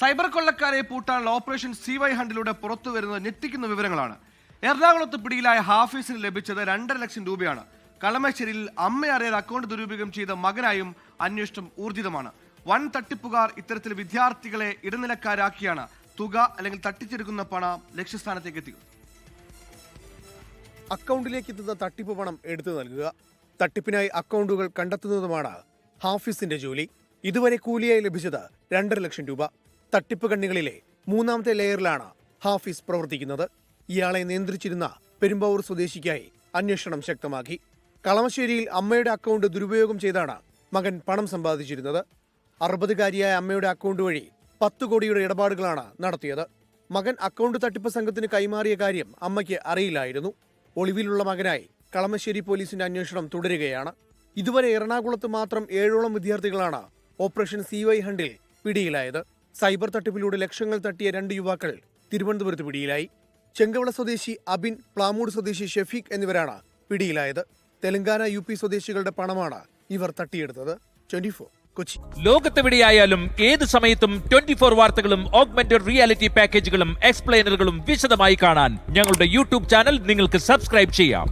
Cyber കൊള്ളക്കാരെ പൂട്ടാനുള്ള operation C Y ഹണ്ടിലൂടെ പുറത്തു വരുന്നത് ഞെട്ടിക്കുന്ന വിവരങ്ങളാണ്. എറണാകുളത്ത് പിടിയിലായ ഹാഫീസിന് ലഭിച്ചത് രണ്ടര ലക്ഷം രൂപയാണ്. കളമശ്ശേരിയിൽ അമ്മ അറിയാതെ അക്കൗണ്ട് ദുരുപയോഗം ചെയ്ത മകനായും അന്വേഷണം ഊർജിതമാണ്. വൻ തട്ടിപ്പുകാർ ഇത്തരത്തിൽ വിദ്യാർത്ഥികളെ ഇടനിലക്കാരാക്കിയാണ് തുക അല്ലെങ്കിൽ തട്ടിച്ചെടുക്കുന്ന പണം ലക്ഷ്യസ്ഥാനത്തേക്ക് എത്തിക്കുന്നത്. അക്കൗണ്ടിലേക്ക് എത്തുന്ന തട്ടിപ്പ് പണം എടുത്തു നൽകുക. തട്ടിപ്പിനായി അക്കൗണ്ടുകൾ കണ്ടെത്തുന്നതുമാണ് ഹാഫിസിന്റെ ജോലി. ഇതുവരെ കൂലിയായി ലഭിച്ചത് രണ്ടര ലക്ഷം രൂപ. തട്ടിപ്പ് കണ്ണികളിലെ മൂന്നാമത്തെ ലെയറിലാണ് ഹാഫിസ് പ്രവർത്തിക്കുന്നത്. ഇയാളെ നിയന്ത്രിച്ചിരുന്ന പെരുമ്പാവൂർ സ്വദേശിക്കായി അന്വേഷണം ശക്തമാക്കി. കളമശ്ശേരിയിൽ അമ്മയുടെ അക്കൗണ്ട് ദുരുപയോഗം ചെയ്താണ് മകൻ പണം സമ്പാദിച്ചിരുന്നത്. അറുപതുകാരിയായ അമ്മയുടെ അക്കൗണ്ട് വഴി പത്ത് കോടിയുടെ ഇടപാടുകളാണ് നടത്തിയത്. മകൻ അക്കൗണ്ട് തട്ടിപ്പ് സംഘത്തിന് കൈമാറിയ കാര്യം അമ്മയ്ക്ക് അറിയില്ലായിരുന്നു. ഒളിവിലുള്ള മകനായി കളമശ്ശേരി പോലീസിന്റെ അന്വേഷണം തുടരുകയാണ്. ഇതുവരെ എറണാകുളത്ത് മാത്രം ഏഴോളം വിദ്യാർത്ഥികളാണ് ഓപ്പറേഷൻ സി വൈ ഹണ്ടിൽ പിടിയിലായത്. സൈബർ തട്ടിപ്പിലൂടെ ലക്ഷങ്ങൾ തട്ടിയ രണ്ട് യുവാക്കൾ തിരുവനന്തപുരത്ത് പിടിയിലായി. ചെങ്കവള സ്വദേശി അബിൻ പ്ലാമൂട് സ്വദേശി ഷെഫീഖ് എന്നിവരാണ് പിടിയിലായത്. തെലങ്കാന യു പി സ്വദേശികളുടെ പണമാണ് ഇവർ തട്ടിയെടുത്തത്. ട്വന്റി കൊച്ചി. ലോകത്തെവിടെയായാലും ഏത് സമയത്തും ട്വന്റി ഫോർ വാർത്തകളും ഓഗ്മെന്റഡ് റിയാലിറ്റി പാക്കേജുകളും എക്സ്പ്ലെയിനറുകളും വിശദമായി കാണാൻ ഞങ്ങളുടെ യൂട്യൂബ് ചാനൽ നിങ്ങൾക്ക് സബ്സ്ക്രൈബ് ചെയ്യാം.